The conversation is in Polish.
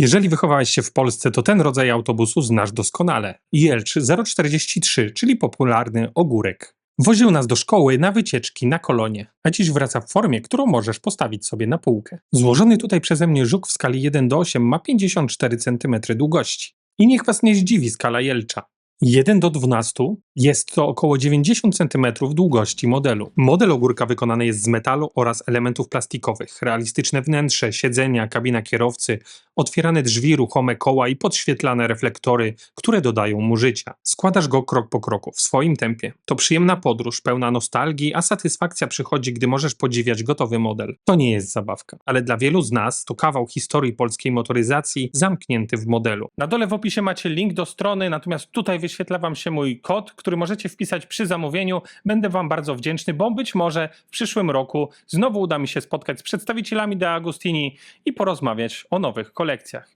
Jeżeli wychowałeś się w Polsce, to ten rodzaj autobusu znasz doskonale. Jelcz 043, czyli popularny ogórek. Woził nas do szkoły na wycieczki na kolonie, a dziś wraca w formie, którą możesz postawić sobie na półkę. Złożony tutaj przeze mnie żuk w skali 1 do 8 ma 54 cm długości. I niech was nie zdziwi skala Jelcza. 1 do 12 jest to około 90 cm długości modelu. Model ogórka wykonany jest z metalu oraz elementów plastikowych. Realistyczne wnętrze, siedzenia, kabina kierowcy, otwierane drzwi, ruchome koła i podświetlane reflektory, które dodają mu życia. Składasz go krok po kroku, w swoim tempie. To przyjemna podróż, pełna nostalgii, a satysfakcja przychodzi, gdy możesz podziwiać gotowy model. To nie jest zabawka, ale dla wielu z nas to kawał historii polskiej motoryzacji zamknięty w modelu. Na dole w opisie macie link do strony, natomiast tutaj wyświetla Wam się mój kod, który możecie wpisać przy zamówieniu. Będę Wam bardzo wdzięczny, bo być może w przyszłym roku znowu uda mi się spotkać z przedstawicielami De Agostini i porozmawiać o nowych kolekcjach.